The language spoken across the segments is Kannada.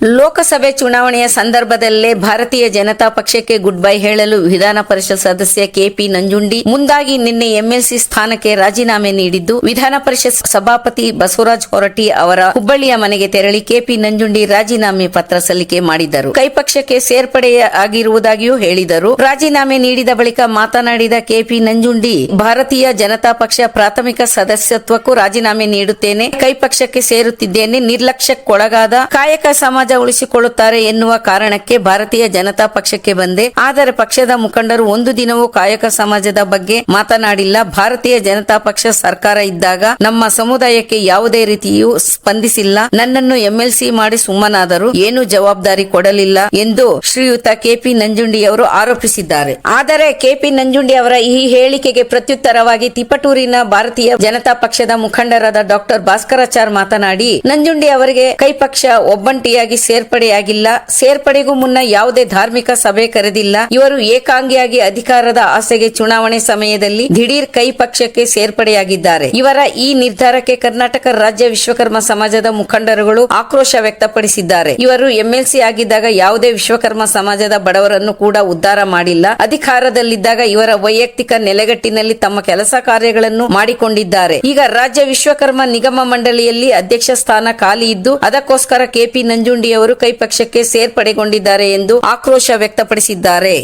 ಲೋಕಸಭೆ ಚುನಾವಣೆಯ ಸಂದರ್ಭದಲ್ಲೇ ಭಾರತೀಯ ಜನತಾ ಪಕ್ಷಕ್ಕೆ ಗುಡ್ ಬೈ ಹೇಳಲು ವಿಧಾನ ಪರಿಷತ್ ಸದಸ್ಯ ಕೆಪಿ ನಂಜುಂಡಿ ಮುಂದಾಗಿ ನಿನ್ನೆ ಎಂಎಲ್ಸಿ ಸ್ಥಾನಕ್ಕೆ ರಾಜೀನಾಮೆ ನೀಡಿದ್ದು, ವಿಧಾನ ಪರಿಷತ್ ಸಭಾಪತಿ ಬಸವರಾಜ ಹೊರಟಿ ಅವರ ಹುಬ್ಬಳ್ಳಿಯ ಮನೆಗೆ ತೆರಳಿ ಕೆಪಿ ನಂಜುಂಡಿ ರಾಜೀನಾಮೆ ಪತ್ರ ಸಲ್ಲಿಕೆ ಮಾಡಿದರು ಕೈ ಪಕ್ಷಕ್ಕೆ ಸೇರ್ಪಡೆಯಾಗಿರುವುದಾಗಿಯೂ ಹೇಳಿದರು. ರಾಜೀನಾಮೆ ನೀಡಿದ ಬಳಿಕ ಮಾತನಾಡಿದ ಕೆಪಿ ನಂಜುಂಡಿ, ಭಾರತೀಯ ಜನತಾ ಪಕ್ಷ ಪ್ರಾಥಮಿಕ ಸದಸ್ಯತ್ವಕ್ಕೂ ರಾಜೀನಾಮೆ ನೀಡುತ್ತೇನೆ ಕೈ ಪಕ್ಷಕ್ಕೆ ಸೇರುತ್ತಿದ್ದೇನೆ, ನಿರ್ಲಕ್ಷ್ಯಕ್ಕೊಳಗಾದ ಕಾಯಕ ಸಮಾಜ ಉಳಿಸಿಕೊಳ್ಳುತ್ತಾರೆ ಎನ್ನುವ ಕಾರಣಕ್ಕೆ ಭಾರತೀಯ ಜನತಾ ಪಕ್ಷಕ್ಕೆ ಬಂದೆ. ಆದರೆ ಪಕ್ಷದ ಮುಖಂಡರು ಒಂದು ದಿನವೂ ಕಾಯಕ ಸಮಾಜದ ಬಗ್ಗೆ ಮಾತನಾಡಿಲ್ಲ. ಭಾರತೀಯ ಜನತಾ ಪಕ್ಷ ಸರ್ಕಾರ ಇದ್ದಾಗ ನಮ್ಮ ಸಮುದಾಯಕ್ಕೆ ಯಾವುದೇ ರೀತಿಯೂ ಸ್ಪಂದಿಸಿಲ್ಲ. ನನ್ನನ್ನು ಎಂಎಲ್ಸಿ ಮಾಡಿ ಸುಮ್ಮನಾದರೂ ಏನು ಜವಾಬ್ದಾರಿ ಕೊಡಲಿಲ್ಲ ಎಂದು ಶ್ರೀಯುತ ಕೆಪಿ ನಂಜುಂಡಿ ಅವರು ಆರೋಪಿಸಿದ್ದಾರೆ. ಆದರೆ ಕೆಪಿ ನಂಜುಂಡಿ ಅವರ ಈ ಹೇಳಿಕೆಗೆ ಪ್ರತ್ಯುತ್ತರವಾಗಿ ತಿಪಟೂರಿನ ಭಾರತೀಯ ಜನತಾ ಪಕ್ಷದ ಮುಖಂಡರಾದ ಡಾಕ್ಟರ್ ಭಾಸ್ಕರಾಚಾರ್ ಮಾತನಾಡಿ, ನಂಜುಂಡಿ ಅವರಿಗೆ ಕೈ ಪಕ್ಷ ಒಬ್ಬಂಟಿಯಾಗಿ ಸೇರ್ಪಡೆಯಾಗಿಲ್ಲ. ಸೇರ್ಪಡೆಗೂ ಮುನ್ನ ಯಾವುದೇ ಧಾರ್ಮಿಕ ಸಭೆ ಕರೆದಿಲ್ಲ. ಇವರು ಏಕಾಂಗಿಯಾಗಿ ಅಧಿಕಾರದ ಆಸೆಗೆ ಚುನಾವಣೆ ಸಮಯದಲ್ಲಿ ದಿಢೀರ್ ಕೈ ಪಕ್ಷಕ್ಕೆ ಸೇರ್ಪಡೆಯಾಗಿದ್ದಾರೆ. ಇವರ ಈ ನಿರ್ಧಾರಕ್ಕೆ ಕರ್ನಾಟಕ ರಾಜ್ಯ ವಿಶ್ವಕರ್ಮ ಸಮಾಜದ ಮುಖಂಡರುಗಳು ಆಕ್ರೋಶ ವ್ಯಕ್ತಪಡಿಸಿದ್ದಾರೆ. ಇವರು ಎಂಎಲ್ಸಿ ಆಗಿದ್ದಾಗ ಯಾವುದೇ ವಿಶ್ವಕರ್ಮ ಸಮಾಜದ ಬಡವರನ್ನು ಕೂಡ ಉದ್ಧಾರ ಮಾಡಿಲ್ಲ. ಅಧಿಕಾರದಲ್ಲಿದ್ದಾಗ ಇವರ ವೈಯಕ್ತಿಕ ನೆಲೆಗಟ್ಟಿನಲ್ಲಿ ತಮ್ಮ ಕೆಲಸ ಕಾರ್ಯಗಳನ್ನು ಮಾಡಿಕೊಂಡಿದ್ದಾರೆ. ಈಗ ರಾಜ್ಯ ವಿಶ್ವಕರ್ಮ ನಿಗಮ ಮಂಡಳಿಯಲ್ಲಿ ಅಧ್ಯಕ್ಷ ಸ್ಥಾನ ಖಾಲಿ ಇದ್ದು, ಅದಕ್ಕೋಸ್ಕರ ಕೆಪಿ ನಂಜುಂಡಿ ಅವರು ಕೈ ಪಕ್ಷಕ್ಕೆ ಸೇರ್ಪಡೆಗೊಂಡಿದ್ದಾರೆ ಎಂದು ಆಕ್ರೋಶ ವ್ಯಕ್ತಪಡಿಸಿದ್ದಾರೆ.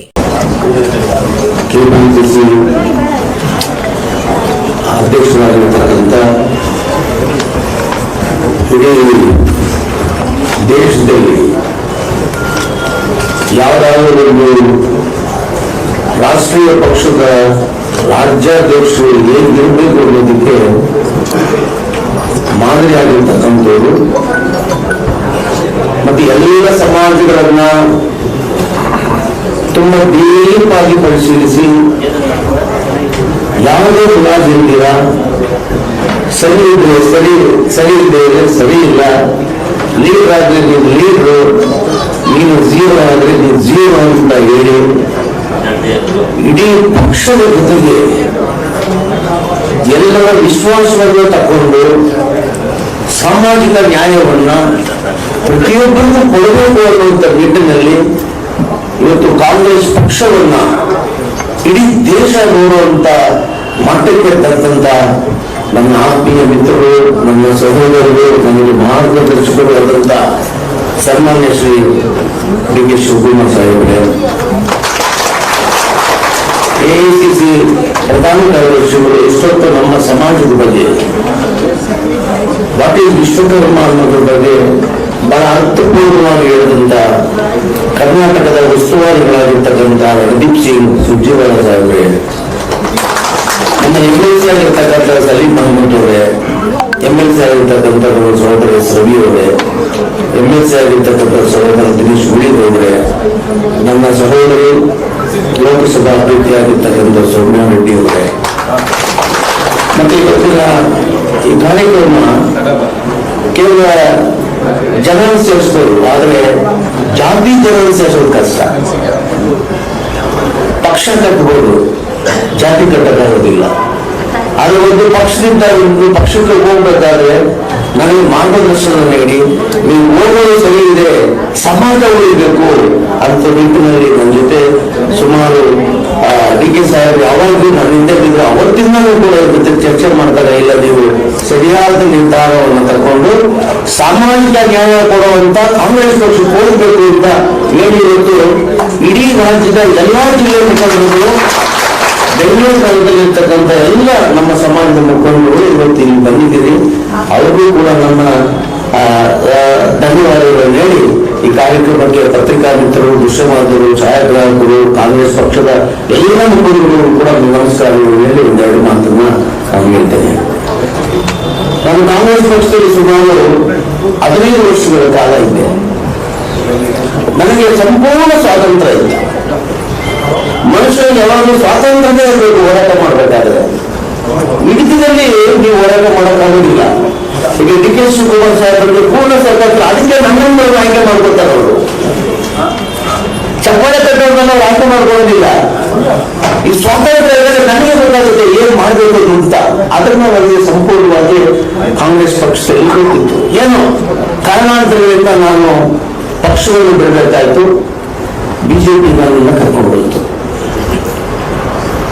ದೇಶದಲ್ಲಿ ಯಾವುದಾದ್ರೂ ಒಂದು ರಾಷ್ಟ್ರೀಯ ಪಕ್ಷದ ರಾಜ್ಯಾಧ್ಯಕ್ಷರು ಏನಿರಬೇಕು ಅನ್ನೋದಕ್ಕೆ ಮಾದರಿಯಾಗಿರ್ತಕ್ಕಂಥವ್ರು ಮತ್ತೆ ಎಲ್ಲ ಸಮಾಜಗಳನ್ನ ತುಂಬಾ ದೀಪಾಗಿ ಪರಿಶೀಲಿಸಿ, ಯಾವುದೇ ಗುಲಾಜ್ ಇಲ್ದಿರ ಸರಿ ಇದೆ ಸರಿ ಸರಿ ಇದೆ ಸರಿ ಇಲ್ಲ. ಲೀಡರ್ ಆದ್ರೆ ನೀವು ಲೀಡ್ರು ನೀನು ಜೀರೋ ಆದ್ರೆ ನೀವು ಜೀರೋ ಅಂತ ಹೇಳಿ, ಇಡೀ ಪಕ್ಷದ ಜೊತೆಗೆ ಎಲ್ಲರ ವಿಶ್ವಾಸವನ್ನು ತಕೊಂಡು ಸಾಮಾಜಿಕ ನ್ಯಾಯವನ್ನ ಪ್ರತಿಯೊಬ್ಬರಿಗೂ ಕೊಡಬೇಕು ಅನ್ನುವಂಥ ನಿಟ್ಟಿನಲ್ಲಿ ಇವತ್ತು ಕಾಂಗ್ರೆಸ್ ಪಕ್ಷವನ್ನ ಇಡೀ ದೇಶ ನೋಡುವಂತ ಮಟ್ಟಕ್ಕೆ ತಕ್ಕಂತ ನನ್ನ ಆತ್ಮೀಯ ಮಿತ್ರರು ನನ್ನ ಸಹೋದರರು ನನಗೆ ಮಾರ್ಗದರ್ಶಕರು ಆದಂತ ಸನ್ಮಾನ್ಯ ಶ್ರೀ ಡಿ ಕೆ ಶಿವಕುಮಾರ್ ಸಾಹೇಬ್ರೆ. ಎಐಸಿಸಿ ಪ್ರಧಾನ ಕಾರ್ಯದರ್ಶಿಗಳು ಎಷ್ಟೊತ್ತು ನಮ್ಮ ಸಮಾಜದ ಬಗ್ಗೆ ವಾಟ್ ಈಸ್ ವಿಶ್ವಕರ್ಮ ಅನ್ನೋದ್ರ ಬಗ್ಗೆ ಬಹಳ ಅರ್ಥಪೂರ್ಣವಾಗಿ ಹೇಳಿದಂತ ಕರ್ನಾಟಕದ ಉಸ್ತುವಾರಿಗಳಾಗಿರ್ತಕ್ಕಂಥ ರಣದೀಪ್ ಸಿಂಗ್ ಸುರ್ಜೇವಾಲಾ ಸಾಹೇಬ್ರೆ, ನಮ್ಮ ಎಂ ಎಲ್ ಸಿ ಆಗಿರ್ತಕ್ಕಂಥ ಸಲೀಂ ಮಹಮ್ಮದ್ ಅವರೇ, ಎಂ ಎಲ್ ಸಿ ಆಗಿರ್ತಕ್ಕಂಥ ಸಹೋದರ ರವಿ ಅವರೇ, ಎಂ ಎಲ್ ಸಿ ಆಗಿರ್ತಕ್ಕಂಥ ಸಹೋದರ ದಿನೇಶ್ ಗುಳಿಗ್ ಅವರೇ ನನ್ನ ಸಹೋದರರು ಲೋಕಸಭಾ ಅಭ್ಯರ್ಥಿಯಾಗಿರ್ತಕ್ಕಂಥ ಸೌಮ್ಯ ರೆಡ್ಡಿ ಅವರೇ. ಮತ್ತೆ ಇವತ್ತಿನ ಈ ಕಾರ್ಯಕ್ರಮ ಕೇವಲ ಜನರ ಸೇರಿಸ್ಬೋದು, ಆದರೆ ಜಾತಿ ಜನರನ್ನು ಸೇರಿಸೋದು ಕಷ್ಟ. ಪಕ್ಷ ಕಟ್ಟಬಹುದು ಜಾತಿ ಕಟ್ಟಕ್ಕಾಗೋದಿಲ್ಲ ಆದ್ರೆ ಒಂದು ಪಕ್ಷದಿಂದ ಒಂದು ಪಕ್ಷಕ್ಕೆ ಹೋಗ್ಬೇಕಾದ್ರೆ ನನಗೆ ಮಾರ್ಗದರ್ಶನ ನೀಡಿ, ನೀವು ಓದೋದು ಸರಿ ಇದೆ ಸಮಾಜ ಉಳಿಬೇಕು ಅಂತ ನಿಟ್ಟಿನಲ್ಲಿ ನನ್ನ ಜೊತೆ ಸುಮಾರು ಡಿ ಕೆ ಸಾಹೇಬ್ ಯಾವಾಗಲೂ ನನ್ನ ಹಿಂದೆ ಬಿದ್ದು ಅವತ್ತಿಂದಲೂ ಕೂಡ ಜೊತೆ ಚರ್ಚೆ ಮಾಡ್ತಾರೆ, ಇಲ್ಲ ನೀವು ಸರಿಯಾದ ನಿರ್ಧಾರವನ್ನು ತಗೊಂಡು ಸಾಮಾಜಿಕ ನ್ಯಾಯ ಕೊಡುವಂತ ಕಾಂಗ್ರೆಸ್ ಪಕ್ಷ ಕೋರಬೇಕು ಅಂತ ಹೇಳಿ ಇವತ್ತು ಇಡೀ ರಾಜ್ಯದ ಎಲ್ಲಾ ಜಿಲ್ಲೆಯ ಮುಖಂಡರು ಬೆಂಗಳೂರು ಎಲ್ಲ ನಮ್ಮ ಸಮಾಜದ ಮುಖಂಡರು ಇವತ್ತು ಇಲ್ಲಿ ಬಂದಿದ್ದೀರಿ. ಅವ್ರಿಗೂ ಕೂಡ ನಮ್ಮ ಧನ್ಯವಾದಗಳು ಹೇಳಿ ಈ ಕಾರ್ಯಕ್ರಮಕ್ಕೆ ಪತ್ರಿಕಾ ಮಿತ್ರರು ದೃಶ್ಯ ಮಾಧ್ಯಮರು ಛಾಯಾಗ್ರಾಹಕರು, ಕಾಂಗ್ರೆಸ್ ಪಕ್ಷದ ಎಲ್ಲ ಮುಖಂಡರು ಕೂಡ ನಮಸ್ಕಾರಗಳು ಹೇಳಿ ಒಂದೆರಡು ಮಾತನ್ನ ನಾನು ಹೇಳ್ತೇನೆ. ನಾನು ಕಾಂಗ್ರೆಸ್ ಪಕ್ಷದಲ್ಲಿ ಸುಮಾರು ಹದಿನೈದು ವರ್ಷಗಳ ಕಾಲ ಇದ್ದೆ ನನಗೆ ಸಂಪೂರ್ಣ ಸ್ವಾತಂತ್ರ್ಯ ಇತ್ತು ಮನುಷ್ಯನಿಗೆ ಯಾವಾಗಲೂ ಸ್ವಾತಂತ್ರ್ಯ ಇರಬೇಕು ಹೋರಾಟ ಮಾಡಬೇಕಾದ್ರೆ. ಹಿಡಿತದಲ್ಲಿ ನೀವು ಹೋರಾಟ ಮಾಡೋಕ್ಕಾಗೋದಿಲ್ಲ. ಈಗ ಡಿ ಕೆ ಶಿವಕುಮಾರ್ ಸಾಹೇಬರಿಗೆ ಪೂರ್ಣ ಸರ್ಕಾರ ಅದಕ್ಕೆ ನನ್ನನ್ನು ಆಯ್ಕೆ ಮಾಡ್ಕೊತಾರೆ ಅವರು. ಚಪ್ಪಾಳೆ ಕಟ್ಟೋದನ್ನ ಆಯ್ಕೆ ಮಾಡ್ಕೊಳ್ಳೋದಿಲ್ಲ. ಈ ಸ್ವಾತಂತ್ರ್ಯ ನನಗೆ ಗೊತ್ತಾಗುತ್ತೆ ಏನ್ ಮಾಡಬೇಕು ಅಂತ. ಅದನ್ನ ನನಗೆ ಸಂಪೂರ್ಣವಾಗಿ ಕಾಂಗ್ರೆಸ್ ಪಕ್ಷದಲ್ಲಿ ಗೊತ್ತಿತ್ತು ಏನು? ಕಾರಣಾಂತರಗಳಿಂದ ನಾನು ಪಕ್ಷವನ್ನು ಬಿಡಬೇಕಾಯ್ತು. ಬಿಜೆಪಿ ನನ್ನನ್ನು ಕರ್ಕೊಂಡು ಹೋಯಿತು.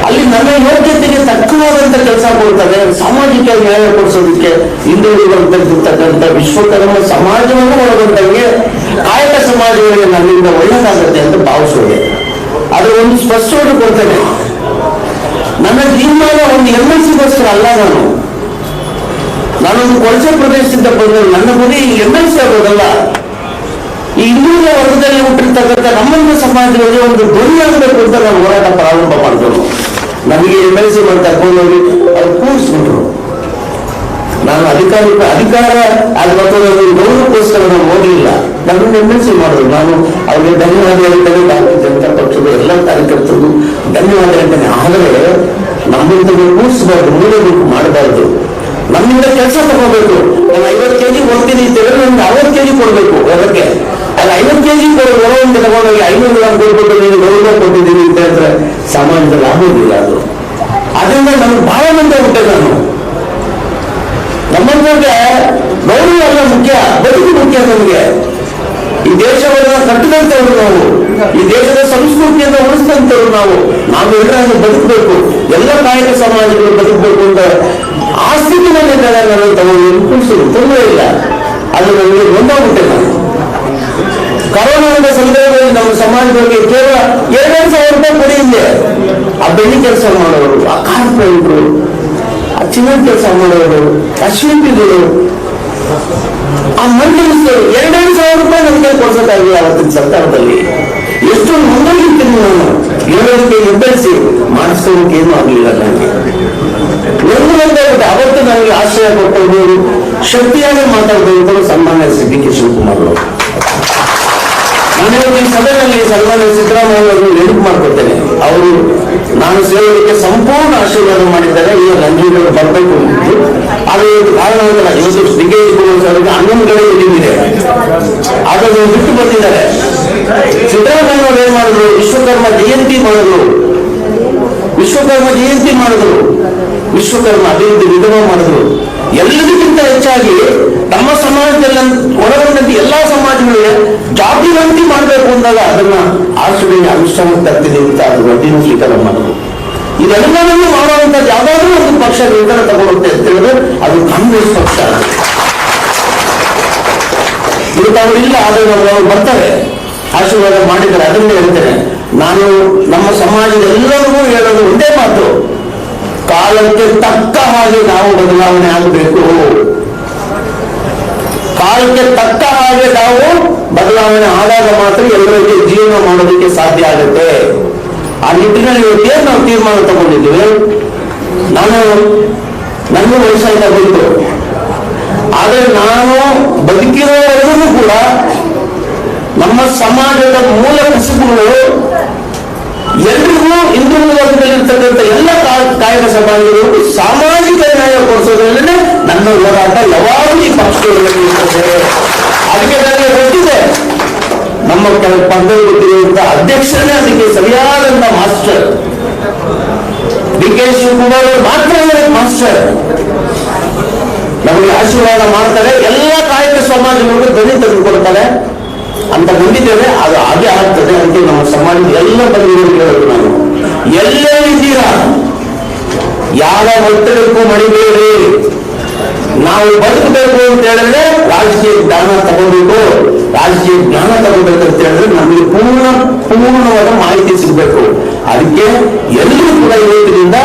ಅಲ್ಲಿ ನನ್ನ ಯೋಗ್ಯತೆಗೆ ತಕ್ಕವಾದಂತ ಕೆಲಸ ಕೊಡ್ತಾರೆ ಸಾಮಾಜಿಕ ನ್ಯಾಯ ಕೊಡಿಸೋದಕ್ಕೆ ಹಿಂದುಳಿದಂತಿರ್ತಕ್ಕಂಥ ವಿಶ್ವಕರ್ಮ ಸಮಾಜವನ್ನು ಒಳಗೊಂಡಂಗೆ ಕಾಯಕ ಸಮಾಜಗಳಿಗೆ ನನ್ನಿಂದ ಒಳ್ಳೆಯದಾಗುತ್ತೆ ಅಂತ ಭಾವಿಸೋದೆ. ಅದು ಒಂದು ಸ್ಪಷ್ಟವಾಗಿ ಕೊಡ್ತೇನೆ ನನ್ನ ತೀರ್ಮಾನ ಒಂದು ಎಂ ಎಲ್ ಸಿಗೋಸ್ಕರ ಅಲ್ಲ ನಾನು. ನಾನೊಂದು ಕೊಳಚೆ ಪ್ರದೇಶದಿಂದ ಬಂದ ನನ್ನ ಗುರಿ ಎಂ ಎಲ್ ಸಿ ಆಗೋದಲ್ಲ. ಈ ಹಿಂದುಳಿದ ವರ್ಗದಲ್ಲಿ ಹುಟ್ಟಿರ್ತಕ್ಕಂಥ ನಮ್ಮಂತ ಸಮಾಜದಲ್ಲಿ ಒಂದು ಧ್ವನಿ ಆಗಬೇಕು ಅಂತ ನಾವು ಹೋರಾಟ ಪ್ರಾರಂಭ ಮಾಡಿದ್ರು ನಮಗೆ ಎಂ ಎಲ್ ಸಿ ಮಾಡಿ ತಗೊಂಡೋಗಿ ಅವ್ರು. ಕೂರಿಸ್ಬಿಟ್ರು. ನಾನು ಅಧಿಕಾರ ಅಧಿಕಾರ ಅದು ಮತ್ತೊಂದು ಗೌರವಕ್ಕೋಸ್ಕರ ನಾನು ಹೋಗಲಿಲ್ಲ. ನನ್ನನ್ನು ಎಂ ಎಲ್ ಸಿ ಮಾಡಿದ್ರು ನಾನು ಅವ್ರಿಗೆ ಧನ್ಯವಾದ ಹೇಳ್ತೇನೆ. ಭಾರತೀಯ ಜನತಾ ಪಕ್ಷದ ಎಲ್ಲ ಕಾರ್ಯಕರ್ತರಿಗೂ ಧನ್ಯವಾದ ಹೇಳ್ತೇನೆ. ಆದರೆ ನಮ್ಮಿಂದ ಕೂರಿಸಬಾರ್ದು ಮೂಲಬೇಕು ಮಾಡಬಾರ್ದು. ನಮ್ಮಿಂದ ಕೆಲಸ ತಗೋಬೇಕು. ನಾನು ಐವತ್ತು ಕೆಜಿ ಕೊಡ್ತೀನಿ ಅಂತ ಹೇಳಿದ್ರೆ ನಮ್ಗೆ ಅರವತ್ತು ಕೆಜಿ ಕೊಡಬೇಕು ಹೊರಗೆ ಅಲ್ಲ ಐವತ್ತು ಕೆಜಿ ಕೊಡೋ ತಗೊಂಡೋಗಿ ಐನೂರು ಗ್ರಾಮ್ ಕೊಡ್ಬೇಕು ನೀನು ಗೌರವ ಕೊಟ್ಟಿದ್ದೀನಿ ಅಂತ ಹೇಳಿದ್ರೆ ಸಮಾಜದಲ್ಲಿ ಆಗೋದಿಲ್ಲ ಅದು. ಅದರಿಂದ ನಮ್ಗೆ ಬಹಳ ಮಂದಿ ಹುಟ್ಟೆ ನಾನು. ನಮ್ಮಂತವ್ರಿಗೆ ಗೌರವ ಅಲ್ಲ ಮುಖ್ಯ, ಬದುಕು ಮುಖ್ಯ ನಮಗೆ. ಈ ದೇಶವನ್ನ ಕಟ್ಟಿದಂತವ್ರು ನಾವು. ಈ ದೇಶದ ಸಂಸ್ಕೃತಿಯನ್ನು ಉಳಿಸಿದಂತವ್ರು ನಾವು. ನಾವು ಎಲ್ಲರನ್ನು ಬದುಕಬೇಕು. ಎಲ್ಲ ಕಾಯಕ ಸಮಾಜಗಳು ಬದುಕಬೇಕು ಅಂತ ಆ ಸ್ಥಿತಿನಲ್ಲಿ ನಾನು ತಗೊಂಡು ತೊಂದರೆ ಇಲ್ಲ. ಅದು ನನಗೆ ಒಂದಾಗುತ್ತೆ ನಾನು. ಕರೋನಾದ ಸಂದರ್ಭದಲ್ಲಿ ನಮ್ಮ ಸಮಾಜದಲ್ಲಿ ಕೇವಲ ಎರಡೆರಡು ಸಾವಿರ ರೂಪಾಯಿ ಕೊಡಿ ಇದೆ ಆ ಬೆಳ್ಳಿ ಕೆಲಸ ಮಾಡೋರು, ಆ ಕಾರ್ಪೊರೇಟ್ರು, ಆ ಚಿನ್ನದ ಕೆಲಸ ಮಾಡೋರು, ಆ ಶಿಲ್ಪಿಗಳು, ಆ ಮಂಡಳಿಸ್ತರು ಎರಡೆರಡು ಸಾವಿರ ರೂಪಾಯಿ ನಮಗೆ ಕೊಡ್ಸೋಕ್ಕಾಗಿಲ್ಲ ಅವತ್ತಿನ ಸರ್ಕಾರದಲ್ಲಿ. ಎಷ್ಟು ಮುಂದೋಗಿರ್ತೀನಿ ನಾನು ಹೇಳೋದಕ್ಕೆ ಎಬ್ಬರಿಸಿ ಮಾಡಿಸ್ಕೊಳ್ಳೋಕೆ ಏನೂ ಆಗಲಿಲ್ಲ ನನಗೆ. ಒಂದು ಒಂದಾಗುತ್ತೆ ಅವತ್ತು ನನಗೆ ಆಶ್ರಯ ಕೊಟ್ಟವರು ಶಕ್ತಿಯಾಗಿ ಮಾತಾಡಿದವರು ಸನ್ಮಾನ್ಯ ಸಿ ಕೆ ಶಿವಕುಮಾರ್ ಅವರು. ನಾನು ಇವತ್ತು ಈ ಸಭೆಯಲ್ಲಿ ಸನ್ಮಾನ್ಯ ಸಿದ್ದರಾಮಯ್ಯ ಅವರನ್ನು ನೆನಪು ಮಾಡ್ಕೊಳ್ತೇನೆ. ಅವರು ನಾನು ಸೇರೋದಕ್ಕೆ ಸಂಪೂರ್ಣ ಆಶೀರ್ವಾದ ಮಾಡಿದ್ದಾರೆ. ಈಗ ನಂಜುಗಳು ಬರಬೇಕು ಆದರೆ ಇವತ್ತು ಕಾರಣವಿಲ್ಲ ಇವತ್ತು ಕೆ ಅವರಿಗೆ ಹನ್ನೊಂದು ಕಡೆ ಇಲ್ಲಿದೆ ಅದನ್ನು ಬಿಟ್ಟು ಬಂದಿದ್ದಾರೆ ಸಿದ್ದರಾಮಯ್ಯ ಅವರು ಏನ್ ಮಾಡಿದ್ರು? ವಿಶ್ವಕರ್ಮ ಜಯಂತಿ ಮಾಡಿದ್ರು. ವಿಶ್ವಕರ್ಮ ಜಯಂತಿ ಮಾಡಿದ್ರು. ವಿಶ್ವಕರ್ಮ ಅಭಿವೃದ್ಧಿ ನಿಗಮ ಮಾಡಿದ್ರು. ಎಲ್ಲದಕ್ಕಿಂತ ಹೆಚ್ಚಾಗಿ ನಮ್ಮ ಸಮಾಜದಲ್ಲಿ ಒಳಗೊಂಡಂತ ಎಲ್ಲಾ ಸಮಾಜಗಳಿಗೆ ಜಾತಿವಂತಿ ಮಾಡಬೇಕು ಅಂದಾಗ ಅದನ್ನ ಆಚರಣೆ ಅನುಷ್ಠಾನಕ್ಕೆ ತರ್ತಿದೆ ಅಂತ ಅದು ವಡ್ಡಿನ ಸ್ವೀಕಾರ ಮಾಡುದು ಇದೆಲ್ಲವನ್ನೂ ಮಾಡುವಂತ ಯಾವ್ದಾದ್ರೂ ಒಂದು ಪಕ್ಷ ನಿರ್ಧಾರ ತಗೊಳುತ್ತೆ ಅಂತ ಹೇಳಿದ್ರೆ ಅದು ಕಾಂಗ್ರೆಸ್ ಪಕ್ಷ. ಇವತ್ತಾದ್ರೂ ಇಲ್ಲ, ಆದ್ರೆ ನಾವು ಬರ್ತಾರೆ ಆಶೀರ್ವಾದ ಮಾಡಿದರೆ ಅದನ್ನೇ ಹೇಳ್ತೇನೆ. ನಾನು ನಮ್ಮ ಸಮಾಜದ ಎಲ್ಲರಿಗೂ ಹೇಳೋದು ಒಂದೇ ಮಾತು. ಕಾಲಕ್ಕೆ ತಕ್ಕ ಹಾಗೆ ನಾವು ಬದಲಾವಣೆ ಆಗಬೇಕು. ಕಾಲಕ್ಕೆ ತಕ್ಕ ಹಾಗೆ ನಾವು ಬದಲಾವಣೆ ಆದಾಗ ಮಾತ್ರ ಎಲ್ಲರಿಗೆ ಜೀವನ ಮಾಡೋದಕ್ಕೆ ಸಾಧ್ಯ ಆಗುತ್ತೆ. ಆ ನಿಟ್ಟಿನಲ್ಲಿ ಇವತ್ತೇನು ನಾವು ತೀರ್ಮಾನ ತಗೊಂಡಿದ್ದೀವಿ? ನಾನು ನನಗೂ ವಯಸ್ಸಾಯ್ತಾ ಬಂತು ಆದರೆ ನಾನು ಬದುಕಿರೋವರೆಗೂ ಕೂಡ ನಮ್ಮ ಸಮಾಜದ ಮೂಲ ಕಸುಬುಗಳು ಎಲ್ರಿಗೂ ಹಿಂದೂ ವರ್ಗದಲ್ಲಿರ್ತಕ್ಕಂಥ ಎಲ್ಲ ಕಾಯಕ ಸಮಾಜಗಳು ಸಾಮಾಜಿಕ ನ್ಯಾಯ ಕೊಡಿಸೋದ್ರಲ್ಲೇ ನನ್ನ ಹೋರಾಟ ಯಾವಾಗಲೂ ಈ ಪಕ್ಷಗಳಲ್ಲಿ ಅದಕ್ಕೆ ನನಗೆ ಗೊತ್ತಿದೆ, ನಮ್ಮ ಕೆಲ ಪಕ್ಕದಲ್ಲಿ ಗೊತ್ತಿರುವಂತ ಅಧ್ಯಕ್ಷರೇ ಅದಕ್ಕೆ ಸರಿಯಾದಂತ ಮಾಸ್ಟರ್. ಡಿ ಕೆ ಶಿವಕುಮಾರ್ ಅವರು ಮಾತ್ರ ಮಾಸ್ಟರ್. ನಮಗೆ ಆಶೀರ್ವಾದ ಮಾಡ್ತಾರೆ, ಎಲ್ಲ ಕಾಯಕ ಸಮಾಜಗಳಿಗೂ ಧ್ವನಿ ತೆಗೆದುಕೊಡ್ತಾರೆ ಅಂತ ನಂಬಿದ್ದೇವೆ, ಅದು ಹಾಗೆ ಆಗ್ತದೆ ಅಂತ ನಮ್ಮ ಸಮಾಜದ ಎಲ್ಲ ಬಂದಿರೋ ಕೇಳೋದು ನಾನು. ಎಲ್ಲರಿದ್ದೀರಾ ಯಾವ ಒತ್ತಡಕ್ಕೂ ಮಣಿಬೇಡಿ ನಾವು ಬದುಕಬೇಕು ಅಂತ ಹೇಳಿದ್ರೆ ರಾಜಕೀಯ ಜ್ಞಾನ ತಗೋಬೇಕು ರಾಜಕೀಯ ಜ್ಞಾನ ತಗೋಬೇಕು ಅಂತ ಹೇಳಿದ್ರೆ ನಮಗೆ ಪೂರ್ಣ, ಪೂರ್ಣವಾದ ಮಾಹಿತಿ ಸಿಗಬೇಕು. ಅದಕ್ಕೆ ಎಲ್ಲರೂ ಕೂಡ ಇವತ್ತಿನಿಂದ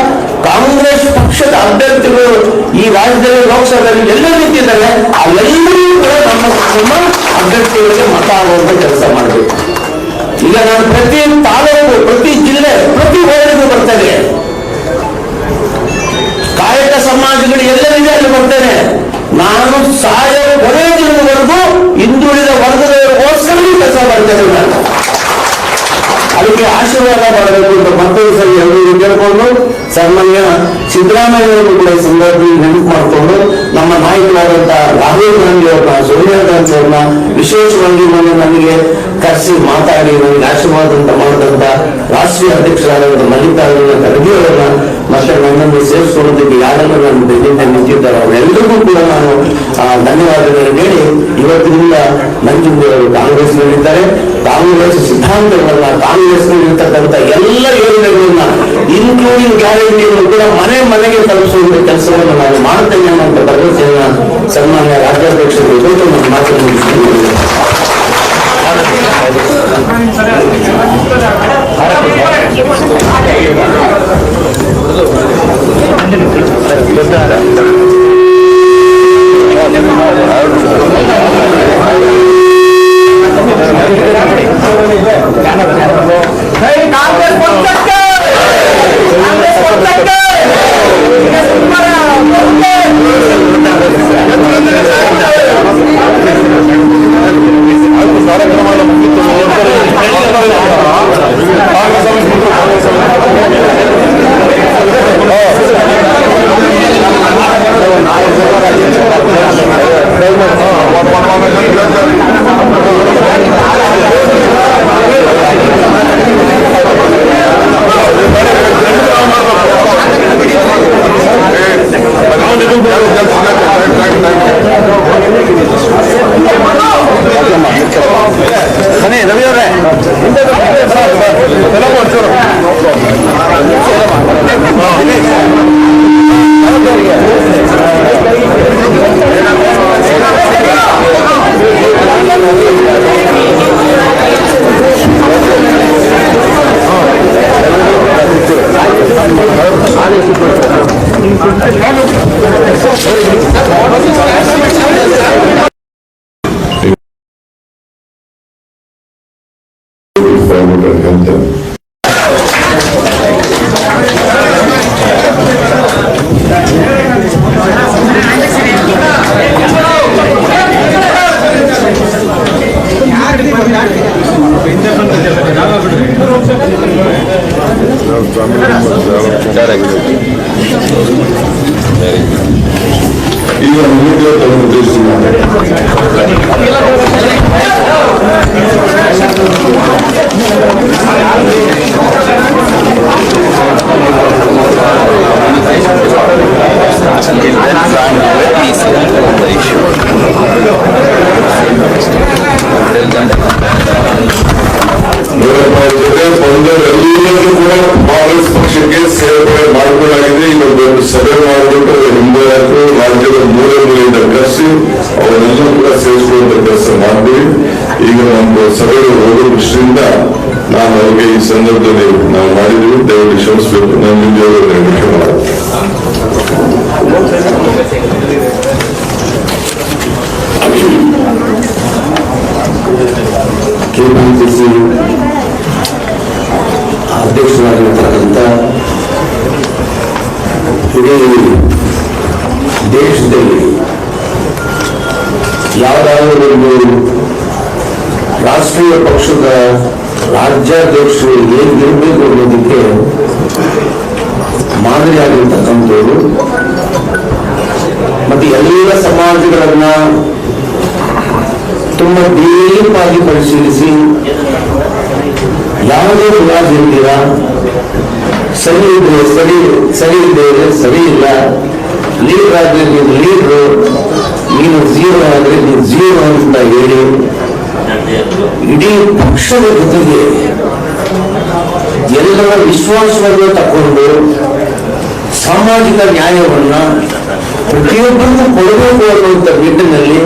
ಕಾಂಗ್ರೆಸ್ ಪಕ್ಷದ ಅಭ್ಯರ್ಥಿಗಳು ಈ ರಾಜ್ಯದಲ್ಲಿ ಲೋಕಸಭೆಯಲ್ಲಿ ಎಲ್ಲ ನಿಂತಿದ್ದಾರೆ. ಆ ಎಲ್ಲರೂ ಕೂಡ ನಮ್ಮ ನಮ್ಮ ಅಭ್ಯರ್ಥಿಗಳಿಗೆ ಮತ ಆಗುವಂತ ಕೆಲಸ ಮಾಡಬೇಕು. ಈಗ ನಾನು ಪ್ರತಿ ತಾಲೂಕು, ಪ್ರತಿ ಜಿಲ್ಲೆ, ಪ್ರತಿ ಊರಿಗೂ ಬರ್ತದೆ ಕಾಯಕ ಸಮಾಜಗಳು ಎಲ್ಲರಿದೆ ಅಲ್ಲಿ ಬರ್ತೇನೆ ನಾನು ಸಾಯ ಕೊನೆಯ ದಿನದವರೆಗೂ ಹಿಂದುಳಿದ ವರ್ಗದವರಿಗೋಸ್ಕರ ಕೆಲಸ ಮಾಡ್ತೇನೆ ನಾನು ಅದಕ್ಕೆ ಆಶೀರ್ವಾದ ಮಾಡಬೇಕು ಅಂತ ಮತ್ತೊಂದು ಸರಿ ಎಲ್ಲರಿಗೂ ಕೇಳ್ಕೊಂಡು ಸನ್ಮಾನ್ಯ ಸಿದ್ದರಾಮಯ್ಯವರು ಕೂಡ ಸಂದರ್ಭದಲ್ಲಿ ನೆನಪು ಮಾಡಿಕೊಂಡು ನಮ್ಮ ನಾಯಕರಾದಂತ ರಾಹುಲ್ ಗಾಂಧಿ ಅವ್ರನ್ನ ಸೋನಿಯಾ ಗಾಂಧಿ ಅವ್ರನ್ನ ವಿಶೇಷವಾಗಿ ಮೊನ್ನೆ ನನಗೆ ಕರೆಸಿ ಮಾತಾಡಿ ನನಗೆ ಆಶೀರ್ವಾದ ಮಾಡಿದಂತ ರಾಷ್ಟ್ರೀಯ ಅಧ್ಯಕ್ಷರಾದಂತಹ ಮಲ್ಲಿಕಾರ್ಜುನ ಖರ್ಗೆ ಅವರನ್ನ ನನ್ನನ್ನು ಸೇರಿಸ್ಕೊಳ್ಳೋದಕ್ಕೆ ಯಾರೆಲ್ಲ ನನ್ನ ಬೆನ್ನಿಂದ ನಿಂತಿದ್ದಾರೆ ಅವರೆಲ್ಲರಿಗೂ ಕೂಡ ನಾನು ಧನ್ಯವಾದಗಳನ್ನು ಹೇಳಿ, ಇವತ್ತಿನಿಂದ ನಂಜುಂಡಿಯವರು ಕಾಂಗ್ರೆಸ್ನಲ್ಲಿದ್ದಾರೆ. ಕಾಂಗ್ರೆಸ್ ಸಿದ್ಧಾಂತಗಳನ್ನ ಕಾಂಗ್ರೆಸ್ನಲ್ಲಿರ್ತಕ್ಕಂಥ ಎಲ್ಲ ಯೋಜನೆಗಳನ್ನ ಇನ್ಕ್ಲೂಡಿಂಗ್ ಗ್ಯಾರಂಟಿಯನ್ನು ಕೂಡ ಮನೆ ಮನೆಗೆ ತಲುಪಿಸುವ ಕೆಲಸವನ್ನು ನಾನು ಮಾಡುತ್ತೇನೆ ಅನ್ನುವಂಥ ಭರವಸೆಯನ್ನ ಸನ್ಮಾನ್ಯ ರಾಜ್ಯಾಧ್ಯಕ್ಷರು ಇವತ್ತು ನಾನು ಮಾತನ್ನು காங்கிரஸ் ಈಗ ಮೀಡಿಯಾ ತಮ್ಮ ಉದ್ದೇಶಿಸಿದ್ದಾರೆ ನೋಡಪ್ಪ ಕೂಡ ಕಾಂಗ್ರೆಸ್ ಪಕ್ಷಕ್ಕೆ ಸೇರ್ಪಡೆ ಮಾಡಿಕೊಳ್ಳಲಾಗಿದೆ ಒಂದು ಸಭೆ ಮಾಡಿಬಿಟ್ಟು ಹಿಂದೆ ರಾಜ್ಯದ ಮೂಲೆ ಮೂಲೆಯಿಂದ ಕರೆಸಿ ಅವರೆಲ್ಲರೂ ಕೂಡ ಸೇರಿಸಿಕೊಳ್ಳುವಂತ ಕೆಲಸ ಮಾಡ್ತೀವಿ ಈಗ ನಮ್ಮ ಸಭೆಗೆ ಹೋಗೋ ದೃಷ್ಟಿಯಿಂದ ನಾನು ಅವರಿಗೆ ಈ ಸಂದರ್ಭದಲ್ಲಿ ನಾವು ಮಾಡಿದ್ವಿ ದಯವಿಟ್ಟು ಕ್ಷಮಿಸಬೇಕು ನಾನು ಜೀರೋ ಅಂತ ಹೇಳಿ ಇಡೀ ಪಕ್ಷದ ಜೊತೆಗೆ ಎಲ್ಲರ ವಿಶ್ವಾಸವನ್ನು ತಕ್ಕೊಂಡು ಸಾಮಾಜಿಕ ನ್ಯಾಯವನ್ನ ಪ್ರತಿಯೊಬ್ಬರಿಗೂ ಕೊಡಬೇಕು ಅನ್ನುವಂಥ ನಿಟ್ಟಿನಲ್ಲಿ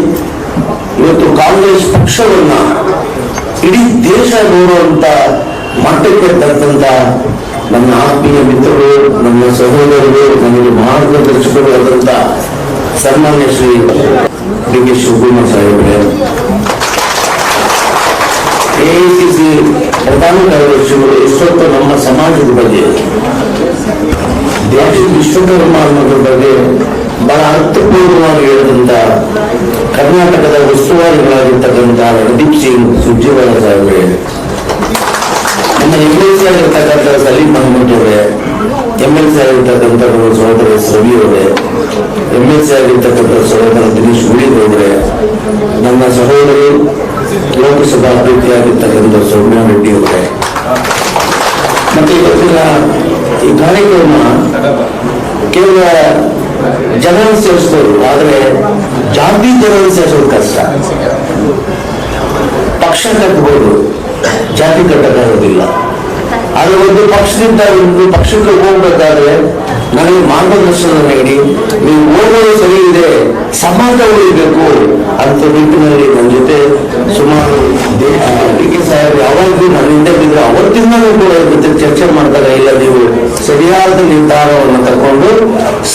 ಇವತ್ತು ಕಾಂಗ್ರೆಸ್ ಪಕ್ಷವನ್ನ ಇಡೀ ದೇಶ ನೋಡುವಂತ ಮಟ್ಟಕ್ಕೆ ತಂದಂತ ನನ್ನ ಆತ್ಮೀಯ ಮಿತ್ರರು ನನ್ನ ಸಹೋದರರು ನನಗೆ ಮಾರ್ಗದರ್ಶಕರು ಆದಂತ ಸನ್ಮಾನ್ಯ ಶ್ರೀ ಡಿ ಕೆ ಶಿವಕುಮಾರ್ ಸಾಹೇಬ್ರೆ. ಎಐಸಿಸಿ ಪ್ರಧಾನ ಕಾರ್ಯದರ್ಶಿಗಳು ಎಷ್ಟೊತ್ತು ನಮ್ಮ ಸಮಾಜದ ಬಗ್ಗೆ, ದೇಶದ ವಿಶ್ವಕರ್ಮ ಅನ್ನೋದ್ರ ಬಗ್ಗೆ ಬಹಳ ಅರ್ಥಪೂರ್ಣವಾಗಿ ಹೇಳಿದಂತ ಕರ್ನಾಟಕದ ಉಸ್ತುವಾರಿಗಳಾಗಿರ್ತಕ್ಕಂಥ ರಣದೀಪ್ ಸಿಂಗ್ ಸುರ್ಜೇವಾಲಾ ಸಾಹೇಬ್ರೆ. ನಮ್ಮ ಎಂ ಸಿ ಆಗಿರ್ತಕ್ಕಂಥ ಮಹಮ್ಮದ್ ಅವರೇ ಎಂ ಎಲ್ ಸಿ ಆಗಿರ್ತಕ್ಕಂಥ ನಮ್ಮ ಸಹೋದರ ಸವಿ ಅವರೇ ಎಲ್ ಸಿ ಆಗಿರ್ತಕ್ಕಂಥ ಸಹೋದರ ದಿನೇಶ್ ಗುಳಿಗ್ ಅವರೇ ನನ್ನ ಸಹೋದರರು ಲೋಕಸಭಾ ಅಭ್ಯರ್ಥಿಯಾಗಿರ್ತಕ್ಕಂಥ ಸೌಮ್ಯ ರೆಡ್ಡಿ ಅವರೇ. ಮತ್ತೆ ಇವತ್ತಿನ ಈ ಕಾರ್ಯಕ್ರಮ ಕೇವಲ ಜನರನ್ನು ಸೇರಿಸ್ಬೋದು, ಆದರೆ ಜಾತಿ ಜನರನ್ನು ಸೇರಿಸೋದು ಕಷ್ಟ. ಪಕ್ಷ ಕಟ್ಟಬಹುದು ಜಾತಿ ಕಟ್ಟಕ್ಕಾಗೋದಿಲ್ಲ. ಆದ್ರೆ ಒಂದು ಪಕ್ಷದಿಂದ ಒಂದು ಪಕ್ಷಕ್ಕೆ ಹೋಗ್ಬೇಕಾದ್ರೆ ನನಗೆ ಮಾರ್ಗದರ್ಶನ ನೀಡಿ, ನೀವು ಓದೋದು ಸರಿ ಇದೆ ಸಮಾಜ ಉಳಿಬೇಕು ಅಂತ ನಿಟ್ಟಿನಲ್ಲಿ ನನ್ನ ಜೊತೆ ಸುಮಾರು ಡಿ ಸಾಹೇಬ್ ಯಾವಾಗಲೂ ಹಿಂದೆ ಬಿದ್ದರೆ ಅವತ್ತಿಂದಲೂ ಕೂಡ ಜೊತೆ ಚರ್ಚೆ ಮಾಡ್ತಾರೆ ಇಲ್ಲ, ನೀವು ಸರಿಯಾದ ನಿರ್ಧಾರವನ್ನು ತಕೊಂಡು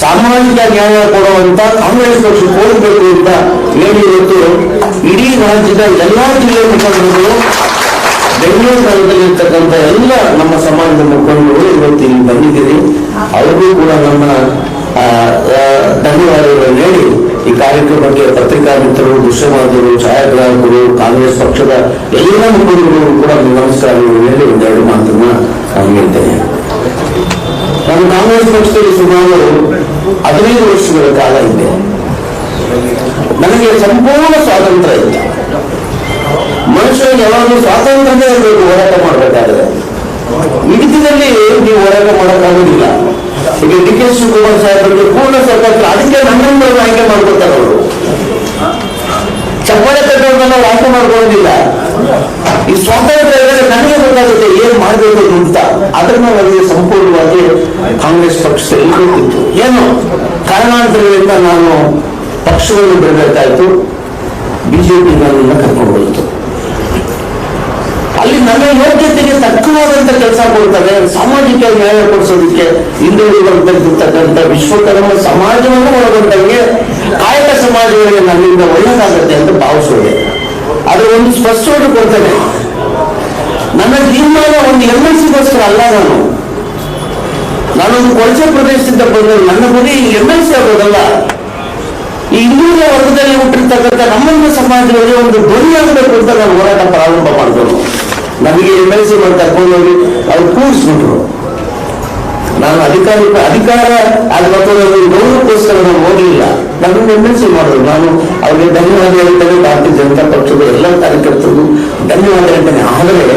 ಸಾಮಾಜಿಕ ನ್ಯಾಯ ಕೊಡುವಂತ ಕಾಂಗ್ರೆಸ್ ಪಕ್ಷಕ್ಕೆ ಹೋಗಬೇಕು ಅಂತ ಹೇಳಿ ಇವತ್ತು ಇಡೀ ರಾಜ್ಯದ ಎಲ್ಲಾ ಜಿಲ್ಲೆ ಮುಖಂಡರು ಬೆಂಗಳೂರು ನಗರದಲ್ಲಿರ್ತಕ್ಕಂಥ ಎಲ್ಲ ನಮ್ಮ ಸಮಾಜದ ಮುಖಂಡರು ಇವತ್ತು ಇಲ್ಲಿ ಬಂದಿದ್ದೀರಿ. ಅವ್ರಿಗೂ ಕೂಡ ನಮ್ಮ ಧನ್ಯವಾದಗಳನ್ನು ಹೇಳಿ ಈ ಕಾರ್ಯಕ್ರಮಕ್ಕೆ ಪತ್ರಿಕಾ ಮಿತ್ರರು ದೃಶ್ಯಮಾಧ್ಯಮರು ಛಾಯಾಗ್ರಾಹಕರು, ಕಾಂಗ್ರೆಸ್ ಪಕ್ಷದ ಎಲ್ಲ ಮುಖಂಡರು ಕೂಡ ನಮಸ್ಕಾರಗಳು ಹೇಳಿ ಒಂದೆರಡು ಮಾತನ್ನ ನಾನು ಹೇಳ್ತೇನೆ. ನಾನು ಕಾಂಗ್ರೆಸ್ ಪಕ್ಷದಲ್ಲಿ ಸುಮಾರು ಹದಿನೈದು ವರ್ಷಗಳ ಕಾಲ ಇದೆ ನನಗೆ ಸಂಪೂರ್ಣ ಸ್ವಾತಂತ್ರ್ಯ ಇತ್ತು. ಮನುಷ್ಯ ಯಾವಾಗಲೂ ಸ್ವಾತಂತ್ರ್ಯ ಇರಬೇಕು, ಹೋರಾಟ ಮಾಡಬೇಕಾದ್ರೆ. ಹಿಡಿತದಲ್ಲಿ ನೀವು ಹೋರಾಟ ಮಾಡೋಕ್ಕಾಗೋದಿಲ್ಲ. ಈಗ ಡಿ ಕೆ ಶಿವಕುಮಾರ್ ಸಾಹೇಬರಿಗೆ ಪೂರ್ಣ ಸರ್ಕಾರ ಅದಕ್ಕೆ ನನ್ನನ್ನು ಆಯ್ಕೆ ಮಾಡ್ಕೊತಾರೆ ಅವರು. ಚಪ್ಪಾಳೆ ಕಟ್ಟೋದನ್ನ ಆಯ್ಕೆ ಮಾಡ್ಕೊಳ್ಳೋದಿಲ್ಲ. ಈ ಸ್ವಾತಂತ್ರ್ಯ ನನಗೆ ಗೊತ್ತಾಗುತ್ತೆ ಏನ್ ಮಾಡಬೇಕು ಅಂತ. ಅದನ್ನ ನನಗೆ ಸಂಪೂರ್ಣವಾಗಿ ಕಾಂಗ್ರೆಸ್ ಪಕ್ಷದಲ್ಲಿ ಗೊತ್ತಿತ್ತು ಏನು? ಕಾರಣಾಂತರಗಳಿಂದ ನಾನು ಪಕ್ಷವನ್ನು ಬಿಡಬೇಕಾಯ್ತು ಬಿಜೆಪಿ ನನ್ನನ್ನು ಕರ್ಕೊಂಡು ಹೋಯಿತು. ಅಲ್ಲಿ ನನ್ನ ಯೋಗ್ಯತೆಗೆ ತಕ್ಕವಾದಂತ ಕೆಲಸ ಕೊಡ್ತಾರೆ ಸಾಮಾಜಿಕ ನ್ಯಾಯ ಕೊಡಿಸೋದಕ್ಕೆ ಹಿಂದುಳಿದಂತಿರ್ತಕ್ಕಂಥ ವಿಶ್ವಕರ್ಮ ಸಮಾಜವನ್ನು ಒಳಗೊಂಡಂಗೆ ಕಾಯಕ ಸಮಾಜಗಳಿಗೆ ನನ್ನಿಂದ ಒಳ್ಳೆಯದಾಗತ್ತೆ ಅಂತ ಭಾವಿಸೋದೆ. ಆದರೆ ಒಂದು ಸ್ಪಷ್ಟವಾಗಿ ಕೊಡ್ತೇನೆ ನನ್ನ ತೀರ್ಮಾನ ಒಂದು ಎಂ ಎಲ್ ಅಲ್ಲ ನಾನು. ನಾನೊಂದು ಕೊಳಚೆ ಪ್ರದೇಶದಿಂದ ಬಂದ ನನ್ನ ಗುರಿ ಎಂ ಎಲ್ ಸಿ ಆಗೋದಲ್ಲ. ಹಿಂದುಳಿದ ವರ್ಗದಲ್ಲಿ ಹುಟ್ಟಿರ್ತಕ್ಕಂಥ ನಮ್ಮನ್ನ ಸಮಾಜದಲ್ಲಿ ಒಂದು ಧ್ವನಿಯಾಗಬೇಕು ಅಂತ ನಾವು ಹೋರಾಟ ಪ್ರಾರಂಭ ಮಾಡಿದ್ರು ನಮಗೆ ಎಂ ಎಲ್ ಸಿ ಮಾಡಿ ಕರ್ಕೊಂಡೋಗಿ ಅವ್ರು ಕೂಡಿಸ್ಬಿಟ್ರು ನಾನು ಅಧಿಕಾರಿ ಅಧಿಕಾರ ಅದು ಮತ್ತೊಂದು ಗೌರವಕ್ಕೋಸ್ಕರ ನಾನು ಎಂ ಎಲ್ ಸಿ ಮಾಡಿದ್ರು. ನಾನು ಅವ್ರಿಗೆ ಧನ್ಯವಾದ ಹೇಳ್ತೇನೆ. ಭಾರತೀಯ ಜನತಾ ಪಕ್ಷದ ಎಲ್ಲ ಕಾರ್ಯಕರ್ತರಿಗೂ ಧನ್ಯವಾದ ಹೇಳ್ತೇನೆ. ಆದರೆ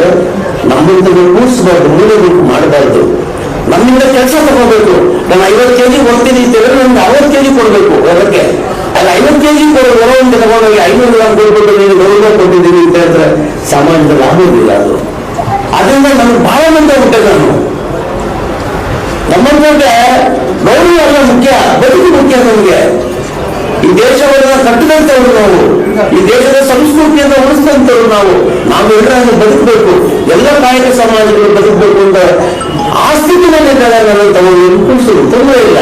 ನಮ್ಮಂತದ್ದು ಕೂಡಿಸ್ಬಾರ್ದು ಮೂಲಬೇಕು ಮಾಡಬಾರ್ದು. ನಮ್ಮಿಂದ ಕೆಲಸ ತಗೋಬೇಕು. ನಾನು ಐವತ್ತು ಕೆಜಿ ಕೊಡ್ತೀನಿ ಅಂತೇಳಿದ್ರೆ ನಮ್ಗೆ ಅರವತ್ತು ಕೆಜಿ ಕೊಡಬೇಕು. ಹೊರಕ್ಕೆ ಅಲ್ಲಿ, ಐವತ್ತು ಕೆಜಿ ಕೊಡೋ ಒಂದು ತಗೊಂಡೋಗಿ ಐನೂರು ಗ್ರಾಮ್ ಕೊಡ್ಬಿಟ್ಟು ನೀನು ಗೌರವ ಕೊಟ್ಟಿದ್ದೀನಿ ಅಂತ ಹೇಳಿದ್ರೆ ಸಮಾಜದಲ್ಲಿ ಆಗೋದಿಲ್ಲ ಅದು. ಅದರಿಂದ ನಮ್ಗೆ ಬಹಳ ಮಂದಿ ಹುಟ್ಟೆ ನಾನು. ನಮ್ಮಂದ್ರೆ ಗೌರವ ಅಲ್ಲ ಮುಖ್ಯ, ಬದುಕು ಮುಖ್ಯ ನಮಗೆ. ಈ ದೇಶವನ್ನ ಕಟ್ಟಿದಂತವ್ರು ನಾವು. ಈ ದೇಶದ ಸಂಸ್ಕೃತಿಯನ್ನು ಉಳಿಸಿದಂತವ್ರು ನಾವು. ನಾವು ಎಲ್ಲರನ್ನು ಬದುಕಬೇಕು. ಎಲ್ಲ ಕಾಯಕ ಸಮಾಜಗಳು ಬದುಕಬೇಕು ಅಂತ ಆ ಸ್ಥಿತಿನಲ್ಲಿ ನಾನು ತಗೊಂಡು ಕುಳಿಸೋದು ತೊಂದರೆ ಇಲ್ಲ.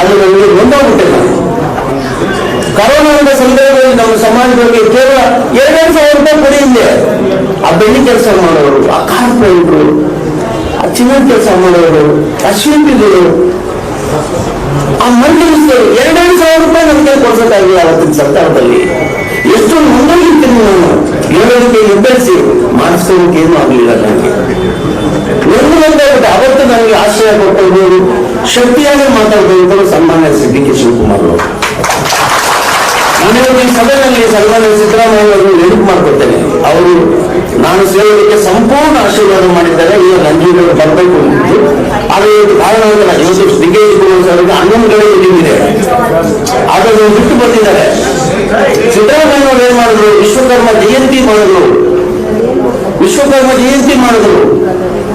ಅದು ನಮಗೆ ನೊಂದಾಗ್ಬಿಟ್ಟೆ ನಾನು. ಕರೋನಾದ ಸಂದರ್ಭದಲ್ಲಿ ನಮ್ಮ ಸಮಾಜದಲ್ಲಿ ಕೇವಲ ಎರಡೆರಡು ಸಾವಿರ ರೂಪಾಯಿ ಪಡೆಯಿದೆ ಆ ಬೆಳ್ಳಿ ಕೆಲಸ ಮಾಡೋರು, ಆ ಕಾರ್ಪೊರೇಟ್ರು ಆ ಚಿನ್ನದ ಕೆಲಸ ಮಾಡೋರು, ಆ ಶಿಲ್ಪಿಗಳು, ಆ ಮಂಡಳಿಸಿದರು ಎರಡೆರಡು ಸಾವಿರ ರೂಪಾಯಿ ನಮಗೆ ಕೊಡ್ಸೋಕ್ಕಾಗಿಲ್ಲ ಅವತ್ತಿನ ಸರ್ಕಾರದಲ್ಲಿ. ಎಷ್ಟು ಮುಂದೋಗಿರ್ತೀನಿ ನಾನು. ಹೇಳೋದಕ್ಕೆ ನಿರ್ಧರಿಸಿ ಮಾಡಿಸ್ಕೊಳ್ಳೋಕೆ ಏನೂ ಆಗಲಿಲ್ಲ ನನಗೆ. ಒಂದು ಒಂದಾಗುತ್ತೆ ಅವತ್ತು ನನಗೆ ಆಶ್ರಯ ಕೊಟ್ಟವರು ಶಕ್ತಿಯಾಗಿ ಮಾತಾಡಬೇಕು ಸನ್ಮಾನ್ಯ ಡಿ ಕೆ ಶಿವಕುಮಾರ್ ಅವರು. ನಾನು ಇವತ್ತು ಈ ಸಭೆಯಲ್ಲಿ ಸನ್ಮಾನ್ಯ ಸಿದ್ದರಾಮಯ್ಯ ಅವರು ನೆನಪು ಮಾಡ್ಕೊಳ್ತೇನೆ. ಅವರು ನಾನು ಸೇರೋದಕ್ಕೆ ಸಂಪೂರ್ಣ ಆಶೀರ್ವಾದ ಮಾಡಿದ್ದಾರೆ. ಈಗ ನಂಜೀವರು ಬರಬೇಕು ಅಂತಿದ್ದು ಆದರೆ ಇವತ್ತು ಕಾರಣಾಂತರ ಇವತ್ತು ಡಿ ಸಾವಿರದ ಹನ್ನೊಂದು ಕಡೆ ಇಲ್ಲಿದೆ ಆದರೆ ಬಿಟ್ಟು ಬಂದಿದ್ದಾರೆ ಸಿದ್ದರಾಮಯ್ಯ ಅವರು ಏನ್ ಮಾಡಿದ್ರು? ವಿಶ್ವಕರ್ಮ ಜಯಂತಿ ಮಾಡಿದ್ರು. ವಿಶ್ವಕರ್ಮ ಜಯಂತಿ ಮಾಡಿದ್ರು.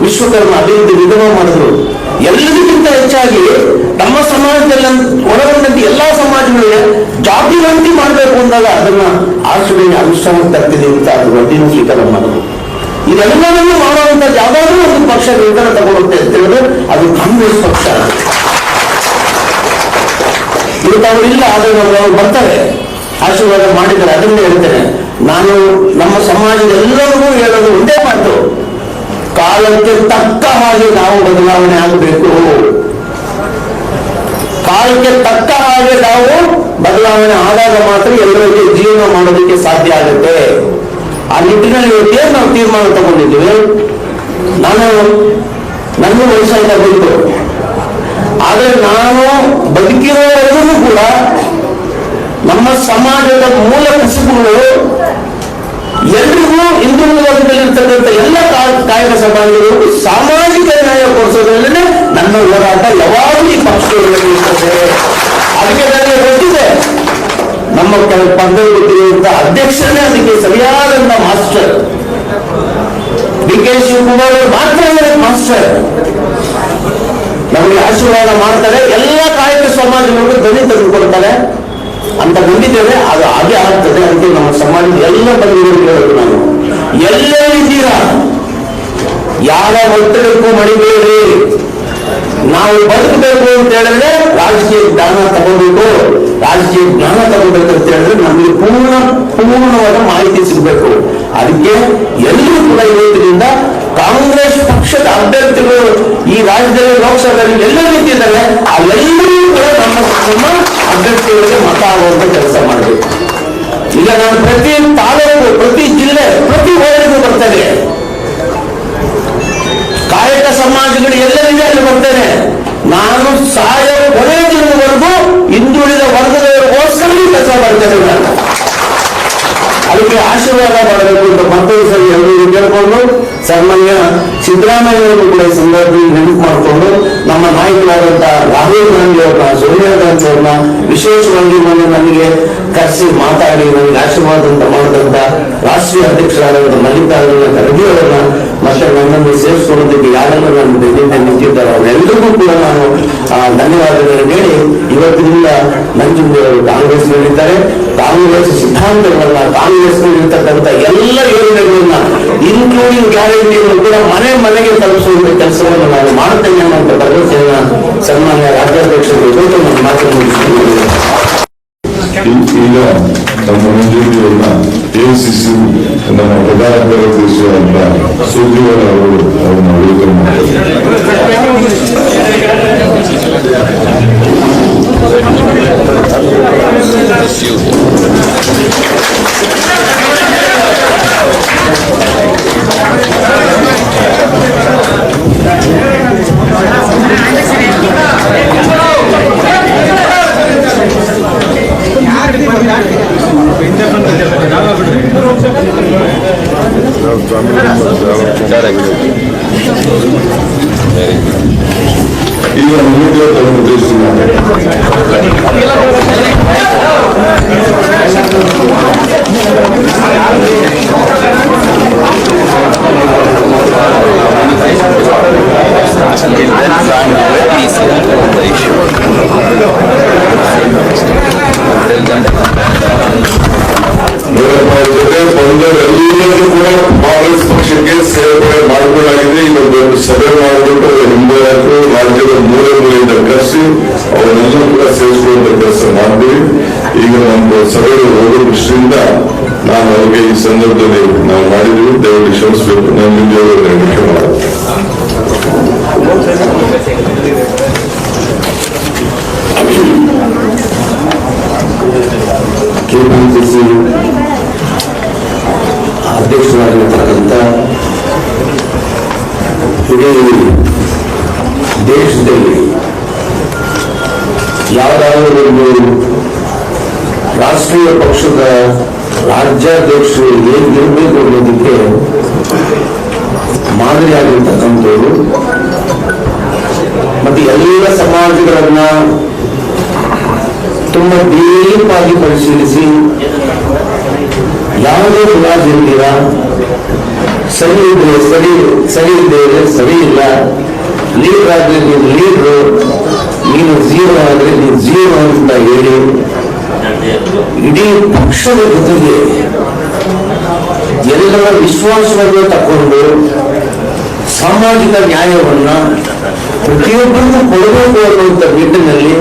ವಿಶ್ವಕರ್ಮ ಅಭಿವೃದ್ಧಿ ನಿಗಮ ಮಾಡಿದ್ರು. ಎಲ್ಲದಕ್ಕಿಂತ ಹೆಚ್ಚಾಗಿ ನಮ್ಮ ಸಮಾಜದಲ್ಲಿ ಒಳಗೊಂಡಂತೆ ಎಲ್ಲಾ ಸಮಾಜಗಳಿಗೆ ಜಾತಿವಂತಿ ಮಾಡಬೇಕು ಅಂದಾಗ ಅದನ್ನ ಆಚರಣೆ ಅನುಷ್ಠಾನ ತರ್ತಿದೆ ಅಂತ ಅದು ವರದಿನ ಸ್ವೀಕಾರ ಮಾಡಿದ್ರು. ಇದೆಲ್ಲವನ್ನು ಮಾಡುವಂತ ಯಾವ್ದಾದ್ರೂ ಒಂದು ಪಕ್ಷ ನಿರ್ಧಾರ ತಗೊಳುತ್ತೆ ಅಂತ ಹೇಳಿದ್ರೆ ಅದು ಕಾಂಗ್ರೆಸ್ ಪಕ್ಷ. ಇವತ್ತು ಇಲ್ಲ, ಆದ್ರೆ ಬರ್ತಾರೆ. ಆಶೀರ್ವಾದ ಮಾಡಿದ್ದಾರೆ, ಅದನ್ನೇ ಹೇಳ್ತೇನೆ. ನಾನು ನಮ್ಮ ಸಮಾಜದ ಎಲ್ಲರಿಗೂ ಹೇಳೋದು ಒಂದೇ ಮಾತು. ಕಾಲಕ್ಕೆ ತಕ್ಕ ಹಾಗೆ ನಾವು ಬದಲಾವಣೆ ಆಗಬೇಕು. ಕಾಲಕ್ಕೆ ತಕ್ಕ ಹಾಗೆ ನಾವು ಬದಲಾವಣೆ ಆದಾಗ ಮಾತ್ರ ಎಲ್ಲರಿಗೆ ಜೀವನ ಮಾಡೋದಕ್ಕೆ ಸಾಧ್ಯ ಆಗುತ್ತೆ. ಆ ನಿಟ್ಟಿನಲ್ಲಿ ಇವತ್ತೇನು ನಾವು ತೀರ್ಮಾನ ತಗೊಂಡಿದ್ದೀವಿ? ನಾನು ನನ್ನ ವಯಸ್ಸಾಯ್ತಾ ಬಂತು ಆದ್ರೆ ನಾನು ಬದುಕಿರೋವರೆಗೂ ಕೂಡ ಸಮಾಜದ ಮೂಲ ಕಸುಬುಗಳು ಎಲ್ರಿಗೂ ಹಿಂದೂ ವರ್ಗದಲ್ಲಿರ್ತಕ್ಕಂಥ ಎಲ್ಲ ಕಾಯಕ ಸಮಾಜಗಳು ಸಾಮಾಜಿಕ ನ್ಯಾಯ ಯಾವಾಗಲೂ ಈ ಪಕ್ಷಗಳಲ್ಲಿ ಇರ್ತದೆ. ಅದಕ್ಕೆ ನನಗೆ ಗೊತ್ತಿದೆ, ನಮ್ಮ ಪಕ್ಕದಲ್ಲಿ ಅಧ್ಯಕ್ಷನೇ ಅದಕ್ಕೆ ಸರಿಯಾದಂತ ಮಾಸ್ಟರ್. ಡಿ ಕೆ ಶಿವಕುಮಾರ್ ಅವರು ಮಾತ್ರ ಮಾಸ್ಟರ್. ನಮಗೆ ಆಶೀರ್ವಾದ ಮಾಡ್ತಾರೆ, ಎಲ್ಲ ಕಾಯಕ ಸಮಾಜಗಳು ಧ್ವನಿ ತೆಗೆದುಕೊಳ್ತಾರೆ ಅಂತ ನಂಬಿದ್ದೇವೆ ಅದು ಹಾಗೆ ಆಗ್ತದೆ ಅದಕ್ಕೆ ನಮ್ಮ ಸಮಾಜದ ಎಲ್ಲ ಬಂದಿರೋರು ಕೇಳಬೇಕು ನಾನು. ಎಲ್ಲೇ ಇದ್ದೀರಾ ಯಾವ ಒತ್ತಡಕ್ಕೂ ಮಡಿಬೇಡಿ ನಾವು ಬದುಕಬೇಕು ಅಂತ ಹೇಳಿದ್ರೆ ರಾಜಕೀಯ ಜ್ಞಾನ ತಗೋಬೇಕು ರಾಜಕೀಯ ಜ್ಞಾನ ತಗೋಬೇಕು ಅಂತ ಹೇಳಿದ್ರೆ ನಮಗೆ ಪೂರ್ಣ, ಪೂರ್ಣವಾದ ಮಾಹಿತಿ ಸಿಗಬೇಕು. ಅದಕ್ಕೆ ಎಲ್ಲರೂ ಕೂಡ ಇರೋದ್ರಿಂದ ಕಾಂಗ್ರೆಸ್ ಪಕ್ಷದ ಅಭ್ಯರ್ಥಿಗಳು ಈ ರಾಜ್ಯದಲ್ಲಿ, ಲೋಕಸಭೆಯಲ್ಲಿ ಎಲ್ಲರೂ ನಿಂತಿದ್ದಾರೆ ಆ ಎಲ್ಲರೂ ಕೂಡ ನಮ್ಮ ನಮ್ಮ ಅಭ್ಯರ್ಥಿಗಳಿಗೆ ಮತ ಆಗುವಂತ ಕೆಲಸ ಮಾಡಬೇಕು ಈಗ ನಾನು ಪ್ರತಿ ತಾಲೂಕು, ಪ್ರತಿ ಜಿಲ್ಲೆ, ಪ್ರತಿ ಊರಿಗೂ ಬರ್ತಾರೆ ಕಾಯಕ ಸಮಾಜಗಳು ಎಲ್ಲರಿದೆ ಅಲ್ಲಿ ಬರ್ತೇನೆ ನಾನು ಸಾಯ ಕೊನೆಯ ದಿನದವರೆಗೂ ಹಿಂದುಳಿದ ವರ್ಗದವರಿಗೋಸ್ಕರ ಕೆಲಸ ಮಾಡ್ತೇನೆ ನಾನು. ಅದಕ್ಕೆ ಆಶೀರ್ವಾದ ಮಾಡಬೇಕು ಅಂತ ಮತ್ತೊಂದು ಸರಿ ಎಲ್ಲರಿಗೂ ಕೇಳಿಕೊಂಡು ಸನ್ಮಾನ್ಯ ಸಿದ್ದರಾಮಯ್ಯವರು ಕೂಡ ಈ ಸಂದರ್ಭದಲ್ಲಿ ನೆನಪು ಮಾಡಿಕೊಂಡು ನಮ್ಮ ನಾಯಕರಾದಂತಹ ರಾಹುಲ್ ಗಾಂಧಿ ಅವ್ರನ್ನ ಸೋನಿಯಾ ಗಾಂಧಿ ಅವ್ರನ್ನ ವಿಶೇಷವಾಗಿ ನನಗೆ ಕರೆಸಿ ಮಾತಾಡಿ, ನನಗೆ ಆಶೀರ್ವಾದ ಅಂತ ಮಾಡಿದಂತ ರಾಷ್ಟ್ರೀಯ ಅಧ್ಯಕ್ಷರಾದಂತ ಮಲ್ಲಿಕಾರ್ಜುನ ಖರ್ಗೆ ಅವರನ್ನ ಮತ್ತೆ ನನ್ನನ್ನು ಸೇರಿಸಿಕೊಳ್ಳೋದಕ್ಕೆ ಯಾರೆಲ್ಲ ನನ್ನ ಬೆನ್ನಿಂದ ನಿಂತಿದ್ದಾರೆ ಅವರೆಲ್ಲರಿಗೂ ಕೂಡ ನಾನು ಧನ್ಯವಾದಗಳನ್ನು ಹೇಳಿ ಇವತ್ತಿನಿಂದ ನಂಜುಂಡಿಯವರು ಕಾಂಗ್ರೆಸ್ನಲ್ಲಿದ್ದಾರೆ. ಕಾಂಗ್ರೆಸ್ ಸಿದ್ಧಾಂತಗಳನ್ನ ಕಾಂಗ್ರೆಸ್ನಲ್ಲಿರ್ತಕ್ಕಂಥ ಎಲ್ಲ ಯೋಜನೆಗಳನ್ನ ಇನ್ಕ್ಲೂಡಿಂಗ್ ಗ್ಯಾರಂಟಿಯನ್ನು ಕೂಡ ಮನೆ ಮನೆಗೆ ತಲುಪಿಸುವ ಕೆಲಸವನ್ನು ನಾನು ಮಾಡುತ್ತೇನೆ ಅನ್ನುವಂಥ ಭರವಸೆಯನ್ನ ಸನ್ಮಾನ್ಯ ರಾಜ್ಯಾಧ್ಯಕ್ಷರು ಇವತ್ತು ನನ್ನ ಮಾತನ್ನು ಮುಗಿಸ್ತೀನಿ. ಈ- ಈಗ ನಮ್ಮ ಮಂಜೂರಿಯನ್ನ ಎಸಿಸಿ ನಮ್ಮ ಪ್ರಧಾನ ಕಾರ್ಯದರ್ಶಿಯಾದ ಸುರ್ಜೇವಾಲ ಅವರು ಅವ್ರನ್ನ ವೇತನ ಮಾಡಿದ್ದಾರೆ ಈಗ ಮಂಜೂರಿ ತಮ್ಮ ಉದ್ದೇಶಿಸಿ ಮಾತಾಡಿ ನೋಡಪ್ಪ, ಪಕ್ಷದ ರಾಜ್ಯಾಧ್ಯಕ್ಷರು ಹೇಗಿರಬೇಕು ಅನ್ನೋದಕ್ಕೆ ಮಾದರಿಯಾಗಿರ್ತಕ್ಕಂಥವ್ರು. ಮತ್ತೆ ಎಲ್ಲ ಸಮಾಜಗಳನ್ನ ತುಂಬಾ ಆಗಿ ಪರಿಶೀಲಿಸಿ, ಯಾವುದೇ ಮುಲಾಜಿಲ್ದಿರ ಸರಿ ಇದ್ರೆ ಸರಿ ಸರಿ ಇದ್ದರೆ ಸರಿ ಇಲ್ಲ, ಲೀಡರ್ ಆದ್ರೆ ನೀನು ಲೀಡ್ರು, ನೀನು ಜೀರೋ ಆದ್ರೆ ನೀವು ಜೀವ ಅಂತ ಹೇಳಿ ಇಡೀ ಪಕ್ಷದ ಜೊತೆಗೆ ಎಲ್ಲರ ವಿಶ್ವಾಸವನ್ನು ತಕೊಂಡು ಸಾಮಾಜಿಕ ನ್ಯಾಯವನ್ನ ಪ್ರತಿಯೊಬ್ಬರಿಗೂ ಕೊಡಬೇಕು ಅನ್ನುವಂಥ ನಿಟ್ಟಿನಲ್ಲಿ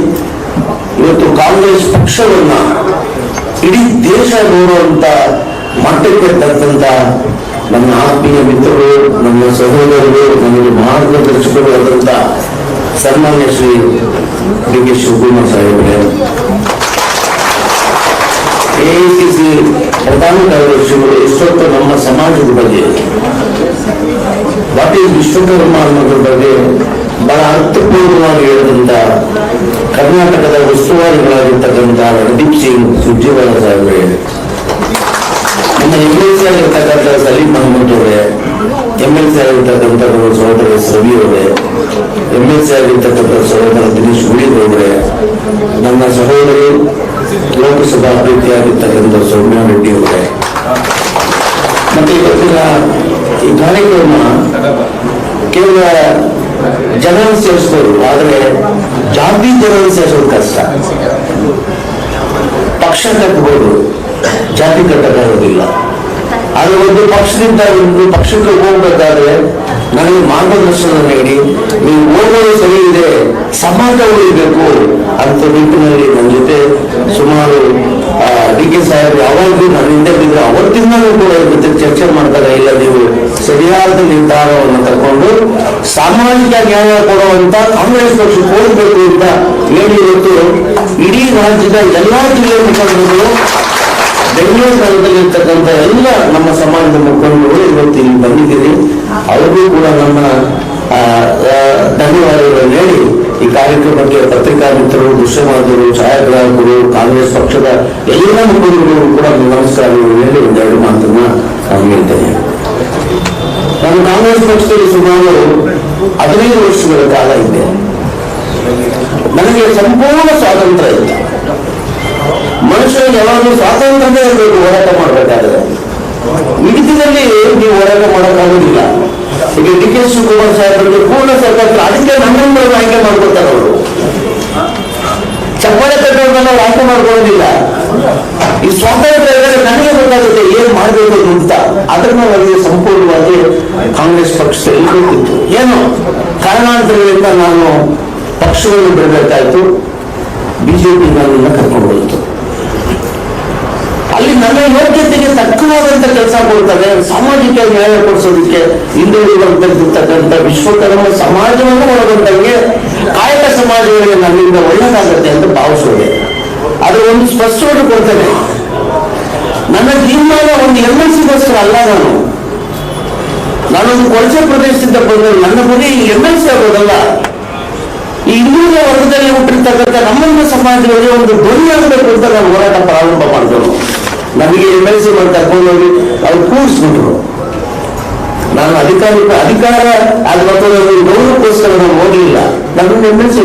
ಇವತ್ತು ಕಾಂಗ್ರೆಸ್ ಪಕ್ಷವನ್ನ ಇಡೀ ದೇಶ ನೋಡುವಂತ ಮಟ್ಟಕ್ಕೆ ತಂದಂತ ನನ್ನ ಆತ್ಮೀಯ ಮಿತ್ರರು ನಮ್ಮ ಸಹೋದರರು ನನಗೆ ಮಾರ್ಗದರ್ಶಕರು ಆದಂತ ಸನ್ಮಾನ್ಯ ಶ್ರೀ ಡಿ ಕೆ ಶಿವಕುಮಾರ್ ಸಾಹೇಬ್ರೆ. ಎಐಸಿಸಿ ಪ್ರಧಾನ ಕಾರ್ಯದರ್ಶಿಗಳು ಎಷ್ಟೊತ್ತು ನಮ್ಮ ಸಮಾಜದ ಬಗ್ಗೆ, ವಾಟ್ ಈಸ್ ವಿಶ್ವಕರ್ಮ ಅನ್ನೋದ್ರ ಬಗ್ಗೆ ಬಹಳ ಅರ್ಥಪೂರ್ಣವಾಗಿ ಹೇಳಿದಂತ ಕರ್ನಾಟಕದ ಉಸ್ತುವಾರಿಗಳಾಗಿರ್ತಕ್ಕಂಥ ರಣದೀಪ್ ಸಿಂಗ್ ಸುರ್ಜೇವಾಲ ಸಾಹೇಬ್ರೆ, ನಮ್ಮ ಎಂ ಎಲ್ ಸಿ ಆಗಿರ್ತಕ್ಕಂಥ ಸಲೀಂ ಮಹಮ್ಮದ್ ಅವರೇ ಎಂ ಎಲ್ ಸಿ ಆಗಿರ್ತಕ್ಕಂಥ ನಮ್ಮ ಸಹೋದರ ಸವಿ ಅವರೇ ಎಂ ಎಲ್ ಸಿ ಆಗಿರ್ತಕ್ಕಂಥ ಸಹೋದರ ದಿನೇಶ್ ಉಳಿದವರೇ ನನ್ನ ಸಹೋದರಿ ಲೋಕಸಭಾ ಅಭ್ಯರ್ಥಿಯಾಗಿರ್ತಕ್ಕಂಥ ಸೌಮ್ಯ ರೆಡ್ಡಿ ಅವರೇ. ಮತ್ತೆ ಇವತ್ತಿನ ಈ ಕಾರ್ಯಕ್ರಮ ಕೇವಲ ಜನ ಸೇರಿಸ್ಬೋದು, ಆದ್ರೆ ಜಾತಿ ಜನ ಸೇರಿಸೋದು ಕಷ್ಟ. ಪಕ್ಷ ಕಟ್ಟಬಹುದು ಜಾತಿ ಕಟ್ಟಕ್ಕಾಗೋದಿಲ್ಲ. ಆದ್ರೆ ಒಂದು ಪಕ್ಷದಿಂದ ಒಂದು ಪಕ್ಷಕ್ಕೆ ಹೋಗ್ಬೇಕಾದ್ರೆ ನನಗೆ ಮಾರ್ಗದರ್ಶನ ನೀಡಿ, ನೀವು ಹೋಗೋದು ಸರಿ ಇದೆ ಸಮಾಜ ಉಳಿಬೇಕು ಅಂತ ನಿಟ್ಟಿನಲ್ಲಿ ನನ್ನ ಜೊತೆ ಸುಮಾರು ಡಿ ಕೆ ಸಾಹೇಬ್ ಯಾವಾಗಲೂ ನನ್ನ ಹಿಂದೆ ಬಿದ್ರೆ ಅವತ್ತಿಂದಲೂ ಕೂಡ ಜೊತೆ ಚರ್ಚೆ ಮಾಡ್ತಾರೆ. ಇಲ್ಲ, ನೀವು ಸರಿಯಾದ ನಿರ್ಧಾರವನ್ನು ತಗೊಂಡು ಸಾಮಾಜಿಕ ನ್ಯಾಯ ಕೊಡುವಂತ ಕಾಂಗ್ರೆಸ್ ಪಕ್ಷ ಹೋಗಬೇಕು ಅಂತ ಹೇಳಿ ಇಡೀ ರಾಜ್ಯದ ಎಲ್ಲಾ ಜಿಲ್ಲೆ ಮುಖಂಡರು ಬೆಂಗಳೂರು ನಗರದಲ್ಲಿ ಇರ್ತಕ್ಕಂಥ ಎಲ್ಲ ನಮ್ಮ ಸಮಾಜದ ಮುಖಂಡರು ಇವತ್ತು ಇಲ್ಲಿ ಬಂದಿದ್ದೀರಿ. ಅವರಿಗೂ ಕೂಡ ನಮ್ಮ ಧನ್ಯವಾದಗಳನ್ನು ಹೇಳಿ ಈ ಕಾರ್ಯಕ್ರಮಕ್ಕೆ ಪತ್ರಿಕಾ ಮಿತ್ರರು ದೃಶ್ಯ ಮಾಧ್ಯಮರು ಛಾಯಾಗ್ರಾಹಕರು, ಕಾಂಗ್ರೆಸ್ ಪಕ್ಷದ ಎಲ್ಲ ಮುಖಂಡರು ಕೂಡ ನಮಸ್ಕಾರಗಳು ಹೇಳಿ ಒಂದೆರಡು ಮಾತನ್ನ ನಾನು ಹೇಳ್ತೇನೆ. ನಾನು ಕಾಂಗ್ರೆಸ್ ಪಕ್ಷದಲ್ಲಿ ಸುಮಾರು ಹದಿನೈದು ವರ್ಷಗಳ ಕಾಲ ಇದ್ದೆ. ನನಗೆ ಸಂಪೂರ್ಣ ಸ್ವಾತಂತ್ರ್ಯ ಇಲ್ಲ ಮನುಷ್ಯನಿಗೆ ಯಾವಾಗಲೂ ಸ್ವಾತಂತ್ರ್ಯ ಇರಬೇಕು ಹೋರಾಟ ಮಾಡಬೇಕಾದ್ರೆ. ಮಿಡಿತದಲ್ಲಿ ನೀವು ಹೋರಾಟ ಮಾಡೋಕ್ಕಾಗೋದಿಲ್ಲ. ಈಗ ಡಿ ಕೆ ಶಿವಕುಮಾರ್ ಸಾಹೇಬರಿಗೆ ಪೂರ್ಣ ಸರ್ಕಾರ ಅದಕ್ಕೆ ನಮ್ಮನ್ನು ಆಯ್ಕೆ ಮಾಡ್ಕೊಡ್ತಾರೆ ಅವರು. ಚಪ್ಪಾಳೆ ಅವ್ರು ಆಯ್ಕೆ ಮಾಡ್ಕೊಳ್ಳೋದಿಲ್ಲ. ಈ ಸ್ವಾತಂತ್ರ್ಯ ನನಗೆ ಗೊತ್ತಾಗುತ್ತೆ ಏನ್ ಮಾಡಬೇಕು ಅಂತ ಅದನ್ನ ನನಗೆ ಸಂಪೂರ್ಣವಾಗಿ ಕಾಂಗ್ರೆಸ್ ಪಕ್ಷ ಗೊತ್ತಿತ್ತು. ಏನು? ಕಾರಣಾಂತರಗಳಿಂದ ನಾನು ಪಕ್ಷವನ್ನು ಬಿಡಬೇಕಾಯ್ತು ಬಿಜೆಪಿ ನನ್ನನ್ನು ಕರ್ಕೊಂಡು ಹೋಯಿತು ಅಲ್ಲಿ ನನ್ನ ಯೋಗ್ಯತೆಗೆ ತಕ್ಕವಾದಂತ ಕೆಲಸ ಕೊಡ್ತಾರೆ ಸಾಮಾಜಿಕ ನ್ಯಾಯ ಕೊಡಿಸೋದಕ್ಕೆ ಹಿಂದುಳಿದಂತಿರ್ತಕ್ಕಂಥ ವಿಶ್ವಕರ್ಮ ಸಮಾಜವನ್ನು ಒಳಗೊಂಡಂಗೆ ಕಾಯಕ ಸಮಾಜಗಳಿಗೆ ನನ್ನಿಂದ ಒಳ್ಳೆದಾಗತ್ತೆ ಅಂತ ಭಾವಿಸೋದೆ. ಅದು ಒಂದು ಸ್ಪಷ್ಟವಾಗಿ ಕೊಡ್ತೇನೆ ನನ್ನ ತೀರ್ಮಾನ ಒಂದು ಎಂ ಎಲ್ ಸಿಗೋಸ್ಕರ ಅಲ್ಲ ನಾನು. ನಾನೊಂದು ಕೊಳಚೆ ಪ್ರದೇಶದಿಂದ ಬಂದ ನನ್ನ ಗುರಿ ಎಂ ಎಲ್ ಸಿ ಆಗೋದಲ್ಲ. ಈ ಹಿಂದುಳಿದ ವರ್ಗದಲ್ಲಿ ಹುಟ್ಟಿರ್ತಕ್ಕಂಥ ನಮ್ಮನ್ನ ಸಮಾಜಗಳಿಗೆ ಒಂದು ಧ್ವನಿ ಆಗಬೇಕು ನಾನು ಹೋರಾಟ ಪ್ರಾರಂಭ ಮಾಡಿದ್ರು ನಮಗೆ ಎಂ ಎಲ್ ಸಿ ಮಾಡಿ ಕರ್ಕೊಂಡೋಗಿ ಅವ್ರು ಕೂರಿಸ್ಬಿಟ್ರು ನಾನು ಅಧಿಕಾರಿ ಅಧಿಕಾರ ಅದು ಮತ್ತೊಂದು ಗೌರವಕ್ಕೋಸ್ಕರ ನಾವು ಹೋಗಲಿಲ್ಲ. ನಮ್ಮನ್ನು ಎಂ ಎಲ್ ಸಿ